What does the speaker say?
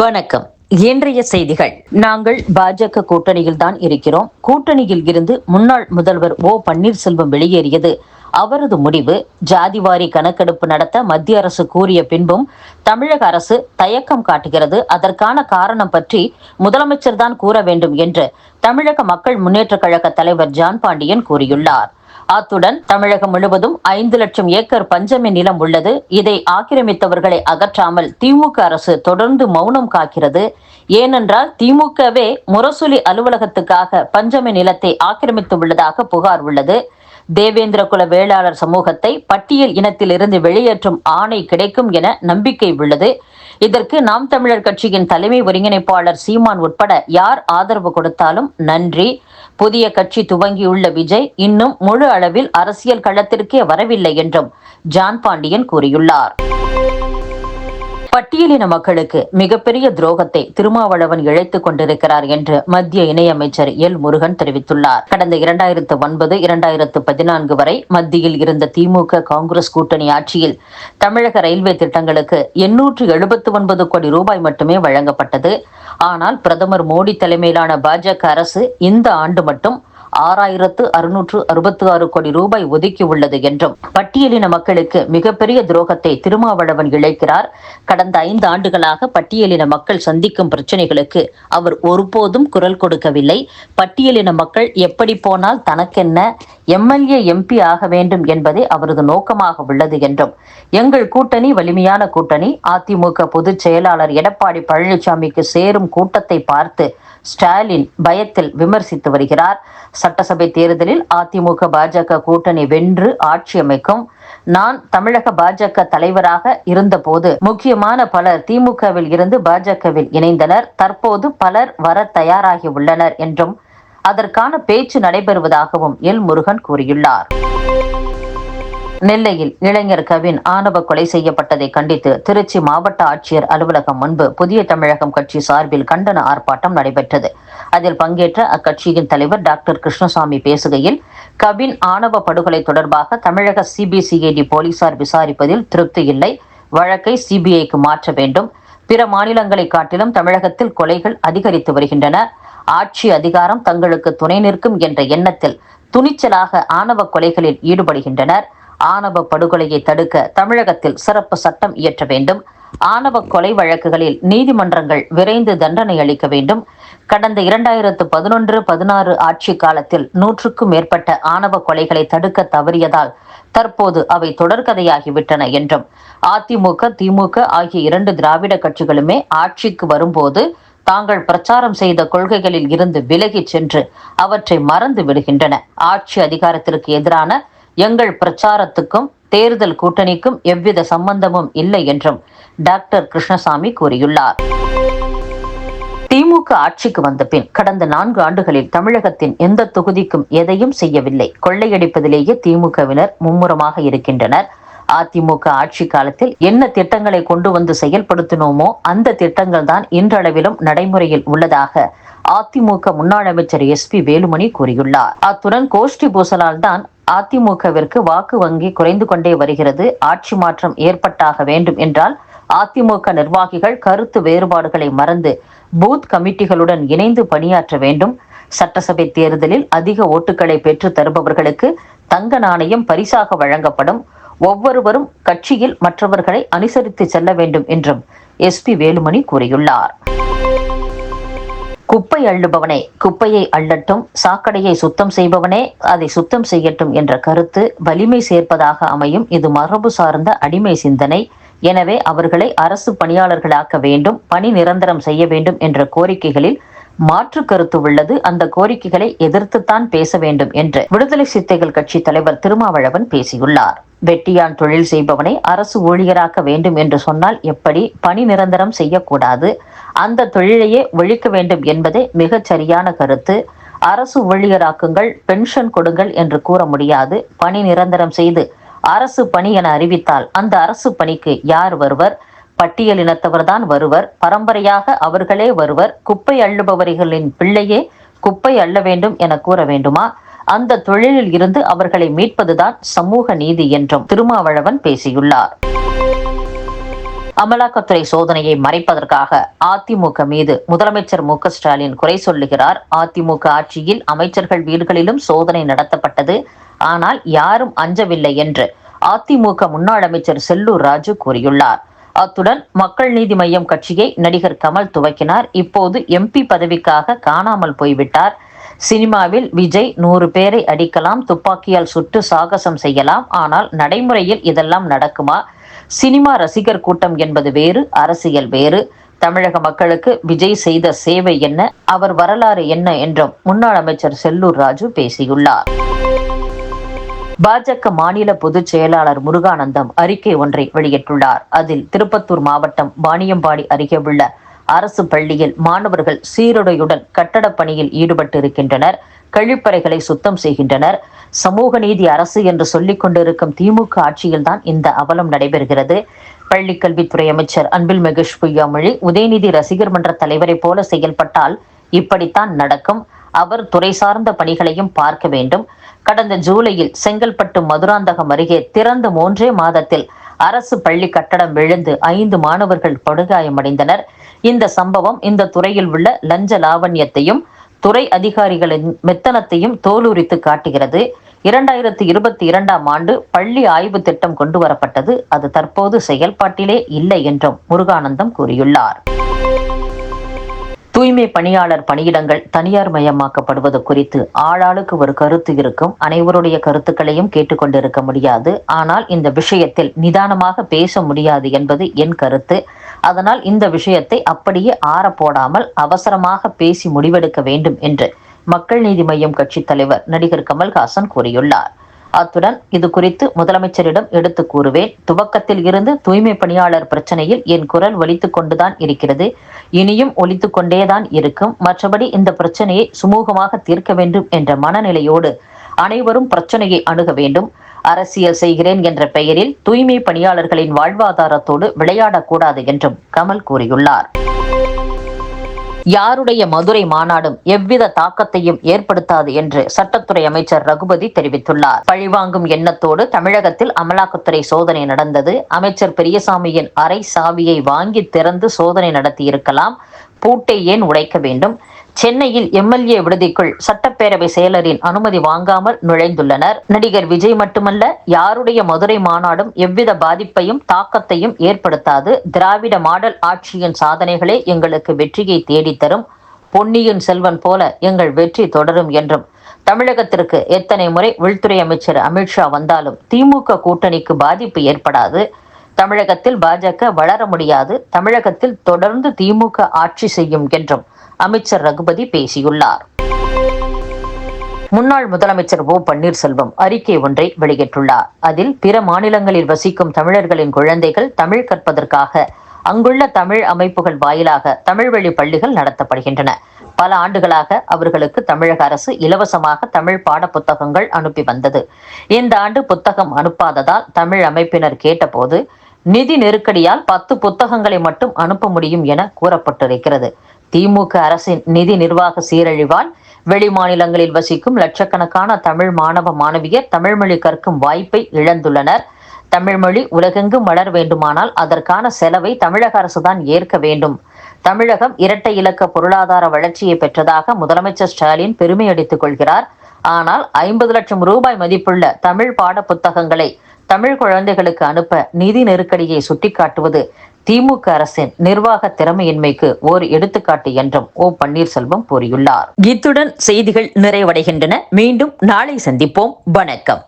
வணக்கம். இன்றைய செய்திகள். நாங்கள் பாஜக கூட்டணியில் தான் இருக்கிறோம். கூட்டணியில் இருந்து முன்னாள் முதல்வர் ஓ பன்னீர்செல்வம் வெளியேறியது. அவரது முடிவு ஜாதிவாரி கணக்கெடுப்பு நடத்த மத்திய அரசு கூறிய பின்பும் தமிழக அரசு தயக்கம் காட்டுகிறது. அதற்கான காரணம் பற்றி முதலமைச்சர் தான் கூற வேண்டும் என்று தமிழக மக்கள் முன்னேற்ற கழக தலைவர் ஜான் பாண்டியன் கூறியுள்ளார். அத்துடன் தமிழகம் முழுவதும் ஐந்து லட்சம் ஏக்கர் பஞ்சமி நிலம் உள்ளது. இதை ஆக்கிரமித்தவர்களை அகற்றாமல் திமுக அரசு தொடர்ந்து மௌனம் காக்கிறது. ஏனென்றால் திமுகவே முரசொலி அலுவலகத்துக்காக பஞ்சமி நிலத்தை ஆக்கிரமித்து உள்ளதாக புகார் உள்ளது. தேவேந்திர குல வேளாளர் சமூகத்தை பட்டியல் இனத்தில் இருந்து வெளியேற்றும் ஆணை கிடைக்கும் என நம்பிக்கை உள்ளது. இதற்கு நாம் தமிழர் கட்சியின் தலைமை ஒருங்கிணைப்பாளர் சீமான் உட்பட யார் ஆதரவு கொடுத்தாலும் நன்றி. புதிய கட்சி துவங்கியுள்ள விஜய் இன்னும் முழு அளவில் அரசியல் களத்திற்கே வரவில்லை என்றும் ஜான் பாண்டியன் கூறியுள்ளார். பட்டியலின மக்களுக்கு மிகப்பெரிய துரோகத்தை திருமாவளவன் இழைத்துக் கொண்டிருக்கிறார் என்று மத்திய இணையமைச்சர் எல் முருகன் தெரிவித்துள்ளார். கடந்த இரண்டாயிரத்து ஒன்பது இரண்டாயிரத்து பதினான்கு வரை மத்தியில் இருந்த திமுக காங்கிரஸ் கூட்டணி ஆட்சியில் தமிழக ரயில்வே திட்டங்களுக்கு எண்ணூற்று எழுபத்து ஒன்பது கோடி ரூபாய் மட்டுமே வழங்கப்பட்டது. ஆனால் பிரதமர் மோடி தலைமையிலான பாஜக அரசு இந்த ஆண்டு மட்டும் ஆறாயிரத்து அறுநூற்று அறுபத்தி ஆறு கோடி ரூபாய் ஒதுக்கி உள்ளது என்றும் பட்டியலின மக்களுக்கு மிகப்பெரிய துரோகத்தை திருமாவளவன் இழைக்கிறார். கடந்த ஐந்து ஆண்டுகளாக பட்டியலின மக்கள் சந்திக்கும் பிரச்சனைகளுக்கு அவர் ஒருபோதும் குரல் கொடுக்கவில்லை. பட்டியலின மக்கள் எப்படி போனால் தனக்கென்ன எம்எல்ஏ எம்பி ஆக வேண்டும் என்பதே அவரது நோக்கமாக உள்ளது என்றும். எங்கள் கூட்டணி வலிமையான கூட்டணி. அதிமுக பொதுச் செயலாளர் எடப்பாடி பழனிசாமிக்கு சேரும் கூட்டத்தை பார்த்து ஸ்டாலின் பயத்தில் விமர்சித்து வருகிறார். சட்டசபை தேர்தலில் அதிமுக பாஜக கூட்டணி வென்று ஆட்சி அமைக்கும். நான் தமிழக பாஜக தலைவராக இருந்தபோது முக்கியமான பலர் திமுகவில் இருந்து பாஜகவில் இணைந்தனர். தற்போது பலர் வர தயாராகி உள்ளனர் என்றும் அதற்கான பேச்சு நடைபெறுவதாகவும் எல் முருகன் கூறியுள்ளார். நெல்லையில் இளைஞர் கவின் ஆணவ கொலை செய்யப்பட்டதை கண்டித்து திருச்சி மாவட்ட ஆட்சியர் அலுவலகம் முன்பு புதிய தமிழகம் கட்சி சார்பில் கண்டன ஆர்ப்பாட்டம் நடைபெற்றது. அதில் பங்கேற்ற அக்கட்சியின் தலைவர் டாக்டர் கிருஷ்ணசாமி பேசுகையில் கவின் ஆணவ படுகொலை தொடர்பாக தமிழக சிபிசிஐடி போலீசார் விசாரிப்பதில் திருப்தி இல்லை. வழக்கை சிபிஐக்கு மாற்ற வேண்டும். பிற மாநிலங்களை காட்டிலும் தமிழகத்தில் கொலைகள் அதிகரித்து வருகின்றன. ஆட்சி அதிகாரம் தங்களுக்கு துணை நிற்கும் என்ற எண்ணத்தில் துணிச்சலாக ஆணவ கொலைகளில் ஈடுபடுகின்றனர். ஆணவ படுகொலையை தடுக்க தமிழகத்தில் சிறப்பு சட்டம் இயற்ற வேண்டும். ஆணவ கொலை வழக்குகளில் நீதிமன்றங்கள் விரைந்து தண்டனை அளிக்க வேண்டும். கடந்த இரண்டாயிரத்து பதினொன்று பதினாறு ஆட்சி காலத்தில் நூற்றுக்கும் மேற்பட்ட ஆணவ கொலைகளை தடுக்க தவறியதால் தற்போது அவை தொடர்கதையாகிவிட்டன என்றும் அதிமுக திமுக ஆகிய இரண்டு திராவிட கட்சிகளுமே ஆட்சிக்கு வரும்போது தாங்கள் பிரச்சாரம் செய்த கொள்கைகளில் இருந்து விலகிச் சென்று அவற்றை மறந்து விடுகின்றன. ஆட்சி அதிகாரத்திற்கு எதிரான எங்கள் பிரச்சாரத்துக்கும் தேர்தல் கூட்டணிக்கும் எவ்வித சம்பந்தமும் இல்லை என்றும் டாக்டர் கிருஷ்ணசாமி கூறியுள்ளார். திமுக ஆட்சிக்கு வந்த பின் கடந்த நான்கு ஆண்டுகளில் தமிழகத்தின் எந்த தொகுதிக்கும் எதையும் செய்யவில்லை. கொள்ளையடிப்பதிலேயே திமுகவினர் மும்முரமாக இருக்கின்றனர். அதிமுக ஆட்சி காலத்தில் என்ன திட்டங்களை கொண்டு வந்து செயல்படுத்தினோமோ அந்த திட்டங்கள் தான் இன்றளவிலும் நடைமுறையில் உள்ளதாக அதிமுக முன்னாள் அமைச்சர் எஸ் பி வேலுமணி கூறியுள்ளார். அத்துடன் கோஷ்டி பூசலால் தான் அதிமுகவிற்கு வாக்கு வங்கி குறைந்து கொண்டே வருகிறது. ஆட்சி மாற்றம் ஏற்பட்டாக வேண்டும் என்றால் அதிமுக நிர்வாகிகள் கருத்து வேறுபாடுகளை மறந்து பூத் கமிட்டிகளுடன் இணைந்து பணியாற்ற வேண்டும். சட்டசபை தேர்தலில் அதிக ஓட்டுகளை பெற்று தருபவர்களுக்கு தங்க நாணயம் பரிசாக வழங்கப்படும். ஒவ்வொருவரும் கட்சியில் மற்றவர்களை அனுசரித்து செல்ல வேண்டும் என்றும் எஸ் பி வேலுமணி கூறியுள்ளார். குப்பை அள்ளுபவனே குப்பையை அள்ளட்டும் சாக்கடையை சுத்தம் செய்பவனே அதை சுத்தம் செய்யட்டும் என்ற கருத்து வலிமை சேர்ப்பதாக அமையும். இது மரபு சார்ந்த அடிமை சிந்தனை. எனவே அவர்களை அரசு பணியாளர்களாக்க வேண்டும் பணி நிரந்தரம் செய்ய வேண்டும் என்ற கோரிக்கைகளில் மாற்று கருத்து உள்ளது. அந்த கோரிக்கைகளை எதிர்த்துத்தான் பேச வேண்டும் என்று விடுதலை சித்தைகள் கட்சி தலைவர் திருமாவளவன் பேசியுள்ளார். வெட்டியான் தொழில் செய்பவனை அரசு ஊழியராக்க வேண்டும் என்று சொன்னால் எப்படி? பணி நிரந்தரம் செய்யக்கூடாது. அந்த தொழிலையே ஒழிக்க வேண்டும் என்பதே மிகச் சரியான கருத்து. அரசு ஊழியராக்குங்கள் பென்ஷன் கொடுங்கள் என்று கூற முடியாது. பணி நிரந்தரம் செய்து அரசு பணி என அறிவித்தால் அந்த அரசு பணிக்கு யார் வருவர்? பட்டியலினத்தவர்தான் வருவர். பரம்பரையாக அவர்களே வருவர். குப்பை அள்ளுபவர்களின் பிள்ளையே குப்பை அள்ள வேண்டும் என கூற வேண்டுமா? அந்த தொழிலில் இருந்து அவர்களை மீட்பதுதான் சமூக நீதி என்றும் திருமாவளவன் பேசியுள்ளார். அமலாக்கத்துறை சோதனையை மறைப்பதற்காக அதிமுக மீது முதலமைச்சர் மு ஸ்டாலின் குறை சொல்லுகிறார். அதிமுக ஆட்சியில் அமைச்சர்கள் வீடுகளிலும் சோதனை நடத்தப்பட்டது. ஆனால் யாரும் அஞ்சவில்லை என்று அதிமுக முன்னாள் அமைச்சர் செல்லூர் ராஜு கூறியுள்ளார். அத்துடன் மக்கள் நீதி மய்யம் கட்சியை நடிகர் கமல் துவக்கினார். இப்போது எம்பி பதவிக்காக காணாமல் போய்விட்டார். சினிமாவில் விஜய் நூறு பேரை அடிக்கலாம் துப்பாக்கியால் சுட்டு சாகசம் செய்யலாம். ஆனால் நடைமுறையில் இதெல்லாம் நடக்குமா? சினிமா ரசிகர் கூட்டம் என்பது வேறு அரசியல் வேறு. தமிழக மக்களுக்கு விஜய் செய்த சேவை என்ன அவர் வரலாறு என்ன என்றும் முன்னாள் அமைச்சர் செல்லூர் ராஜு பேசியுள்ளார். பாஜக மாநில பொதுச் செயலாளர் முருகானந்தம் அறிக்கை ஒன்றை வெளியிட்டுள்ளார். அதில் திருப்பத்தூர் மாவட்டம் வாணியம்பாடி அருகே உள்ள அரசு பள்ளியில் மாணவர்கள் சீருடையுடன் கட்டடப் பணியில் ஈடுபட்டிருக்கின்றனர். கழிப்பறைகளை சுத்தம் செய்கின்றனர். சமூக நீதி அரசு என்று சொல்லிக் கொண்டிருக்கும் திமுக ஆட்சியில்தான் இந்த அவலம் நடைபெறுகிறது. பள்ளி கல்வித்துறை அமைச்சர் அன்பில் மகேஷ் பொய்யாமொழி உதயநிதி ரசிகர் மன்ற தலைவரை போல செயல்பட்டால் இப்படித்தான் நடக்கும். அவர் துறை சார்ந்த பணிகளையும் பார்க்க வேண்டும். கடந்த ஜூலையில் செங்கல்பட்டு மதுராந்தகம் அருகே திறந்த மூன்றே மாதத்தில் அரசு பள்ளி கட்டடம் விழுந்து ஐந்து மாணவர்கள் படுகாயமடைந்தனர். இந்த சம்பவம் இந்த துறையில் உள்ள லஞ்ச லாவண்யத்தையும் துறை அதிகாரிகளின் மெத்தனத்தையும் தோலுரித்து காட்டுகிறது. இரண்டாயிரத்தி இருபத்தி இரண்டாம் ஆண்டு பள்ளி ஆய்வு திட்டம் கொண்டு வரப்பட்டது. அது தற்போது செயல்பாட்டிலே இல்லை என்றும் முருகானந்தம் கூறியுள்ளார். தூய்மை பணியாளர் பணியிடங்கள் தனியார் மயமாக்கப்படுவது குறித்து ஆளாளுக்கு ஒரு கருத்து இருக்கும். அனைவருடைய கருத்துக்களையும் கேட்டுக்கொண்டிருக்க முடியாது. ஆனால் இந்த விஷயத்தில் நிதானமாக பேச முடியாது என்பது என் கருத்து. அதனால் இந்த விஷயத்தை அப்படியே ஆற போடாமல் அவசரமாக பேசி முடிவெடுக்க வேண்டும் என்று மக்கள் நீதி மய்யம் கட்சித் தலைவர் நடிகர் கமல்ஹாசன் கூறியுள்ளார். அத்துடன் இது குறித்து முதலமைச்சரிடம் எடுத்து கூறுவேன். துவக்கத்தில் இருந்து தூய்மை பணியாளர் பிரச்சனையில் என் குரல் ஒலித்துக் கொண்டுதான் இருக்கிறது. இனியும் ஒலித்துக் கொண்டேதான் இருக்கும். மற்றபடி இந்த பிரச்சனையை சுமூகமாக தீர்க்க வேண்டும் என்ற மனநிலையோடு அனைவரும் பிரச்சனையை அணுக வேண்டும். அரசியல் செய்கிறேன் என்ற பெயரில் தூய்மை பணியாளர்களின் வாழ்வாதாரத்தோடு விளையாடக்கூடாது என்றும் கமல் கூறியுள்ளார். யாருடைய மதுரை மாநாடும் எவ்வித தாக்கத்தையும் ஏற்படுத்தாது என்று சட்டத்துறை அமைச்சர் ரகுபதி தெரிவித்துள்ளார். பழிவாங்கும் எண்ணத்தோடு தமிழகத்தில் அமலாக்கத்துறை சோதனை நடந்தது. அமைச்சர் பெரியசாமியின் அரை சாவியை வாங்கி திறந்து சோதனை நடத்தியிருக்கலாம். பூட்டை ஏன் உடைக்க வேண்டும்? சென்னையில் எம்எல்ஏ விடுதிக்குள் சட்டப்பேரவை செயலரின் அனுமதி வாங்காமல் நுழைந்துள்ளனர். நடிகர் விஜய் மட்டுமல்ல யாருடைய மதுரை மாநாடும் எவ்வித பாதிப்பையும் தாக்கத்தையும் ஏற்படுத்தாது. திராவிட மாடல் ஆட்சியின் சாதனைகளே எங்களுக்கு வெற்றியை தேடித்தரும் பொன்னியின் செல்வன் போல எங்கள் வெற்றி தொடரும் என்றும். தமிழகத்திற்கு எத்தனை முறை உள்துறை அமைச்சர் அமித்ஷா வந்தாலும் திமுக கூட்டணிக்கு பாதிப்பு ஏற்படாது. தமிழகத்தில் பாஜக வளர முடியாது. தமிழகத்தில் தொடர்ந்து திமுக ஆட்சி செய்யும் என்றும் அமைச்சர் ரகுபதி பேசியுள்ளார். முன்னாள் முதலமைச்சர் ஓ பன்னீர்செல்வம் அறிக்கை ஒன்றை வெளியிட்டுள்ளார். அதில் பிற மாநிலங்களில் வசிக்கும் தமிழர்களின் குழந்தைகள் தமிழ் கற்பதற்காக அங்குள்ள தமிழ் அமைப்புகள் வாயிலாக தமிழ் வழி பள்ளிகள் நடத்தப்படுகின்றன. பல ஆண்டுகளாக அவர்களுக்கு தமிழக அரசு இலவசமாக தமிழ் பாட புத்தகங்கள் அனுப்பி வந்தது. இந்த ஆண்டு புத்தகம் அனுப்பாததால் தமிழ் அமைப்பினர் கேட்டபோது நிதி நெருக்கடியால் பத்து புத்தகங்களை மட்டும் அனுப்ப முடியும் என கூறப்பட்டிருக்கிறது. திமுக அரசின் நிதி நிர்வாக சீரழிவால் வெளி மாநிலங்களில் வசிக்கும் லட்சக்கணக்கான தமிழ் மாணவ மாணவியர் தமிழ்மொழி கற்கும் வாய்ப்பை இழந்துள்ளனர். தமிழ்மொழி உலகெங்கும் வளர வேண்டுமானால் அதற்கான செலவை தமிழக அரசுதான் ஏற்க வேண்டும். தமிழகம் இரட்டை இலக்க பொருளாதார வளர்ச்சியை பெற்றதாக முதலமைச்சர் ஸ்டாலின் பெருமை அடித்துக் கொள்கிறார். ஆனால் ஐம்பது லட்சம் ரூபாய் மதிப்புள்ள தமிழ் பாட புத்தகங்களை தமிழ் குழந்தைகளுக்கு அனுப்ப நிதி நெருக்கடியை சுட்டிக்காட்டுவது திமுக அரசின் நிர்வாக திறமையின்மைக்கு ஓர் எடுத்துக்காட்டு என்றும் ஓ பன்னீர்செல்வம் கூறியுள்ளார். இத்துடன் செய்திகள் நிறைவடைகின்றன. மீண்டும் நாளை சந்திப்போம். வணக்கம்.